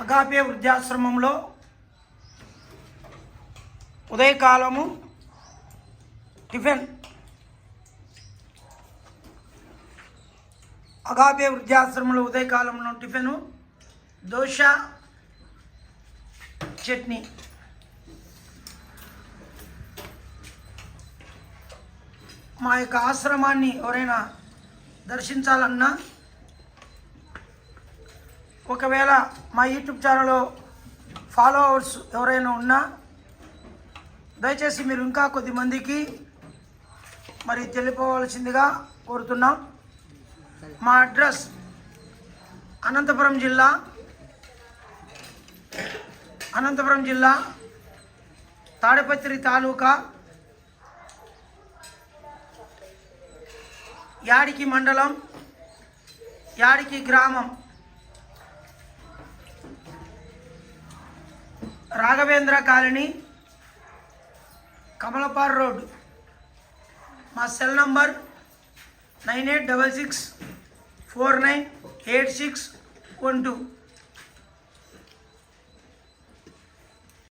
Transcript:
Agape వృద్ధాశ్రమంలో ఉదయకాలము tiffin. Agape వృద్ధాశ్రమంలో ఉదయకాలంలో టిఫిను దోశ చట్నీ. మా యొక్క ఆశ్రమాన్ని ఎవరైనా దర్శించాలన్నా ఒకవేళ మా యూట్యూబ్ ఛానల్లో ఫాలోవర్స్ ఎవరైనా ఉన్నా దయచేసి మీరు ఇంకా కొద్ది మందికి మరి తెలిపవలసిందిగా కోరుతున్నాం. మా అడ్రస్ అనంతపురం జిల్లా అనంతపురం జిల్లా తాడిపత్రి తాలూకా యాడికి మండలం యాడికి గ్రామం రాఘవేంద్ర కాలనీ కమలపార్ రోడ్ మా cell number nine eight double six four nine eight six one two.